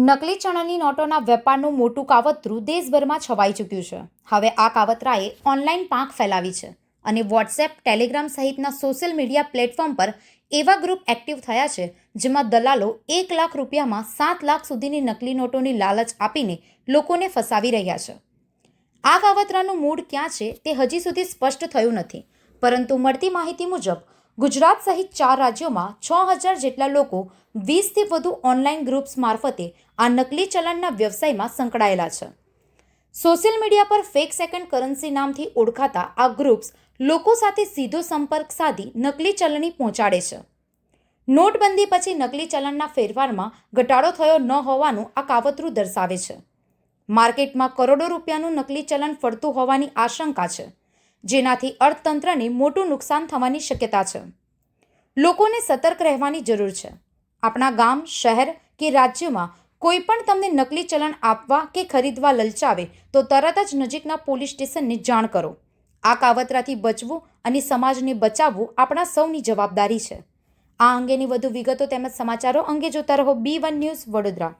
નકલી ચણાની નોટોના વેપારનું મોટું કાવતરું દેશભરમાં છવાઈ ચૂક્યું છે. હવે આ કાવતરાએ ઓનલાઈન પાંખ ફેલાવી છે અને વોટ્સએપ, ટેલિગ્રામ સહિતના સોશિયલ મીડિયા પ્લેટફોર્મ પર એવા ગ્રુપ એક્ટિવ થયા છે જેમાં દલાલો એક લાખ રૂપિયામાં સાત લાખ સુધીની નકલી નોટોની લાલચ આપીને લોકોને ફસાવી રહ્યા છે. આ કાવતરાનું મૂળ ક્યાં છે તે હજી સુધી સ્પષ્ટ થયું નથી. પરંતુ મળતી માહિતી મુજબ ગુજરાત સહિત ચાર રાજ્યોમાં છ હજાર જેટલા લોકો વીસથી વધુ ઓનલાઈન ગ્રુપ્સ મારફતે આ નકલી ચલણના વ્યવસાયમાં સંકળાયેલા છે. સોશિયલ મીડિયા પર ફેક સેકન્ડ કરન્સી નામથી ઓળખાતા આ ગ્રુપ્સ લોકો સાથે સીધો સંપર્ક સાધી નકલી ચલણી પહોંચાડે છે. નોટબંધી પછી નકલી ચલણના ફેરફારમાં ઘટાડો થયો ન હોવાનું આ કાવતરું દર્શાવે છે. માર્કેટમાં કરોડો રૂપિયાનું નકલી ચલણ ફરતું હોવાની આશંકા છે. જેનાથી અર્થતંત્રને મોટું નુકસાન થવાની શક્યતા છે. લોકોને સતર્ક રહેવાની જરૂર છે. આપણા ગામ, શહેર કે રાજ્યમાં કોઈ પણ તમને નકલી ચલણ આપવા કે ખરીદવા લલચાવે તો તરત જ નજીકના પોલીસ સ્ટેશનને જાણ કરો. આ કાવતરાથી બચવું અને સમાજને બચાવવું આપણા સૌની જવાબદારી છે. આ અંગેની વધુ વિગતો તેમજ સમાચારો અંગે જોતા રહો બી વન ન્યૂઝ વડોદરા.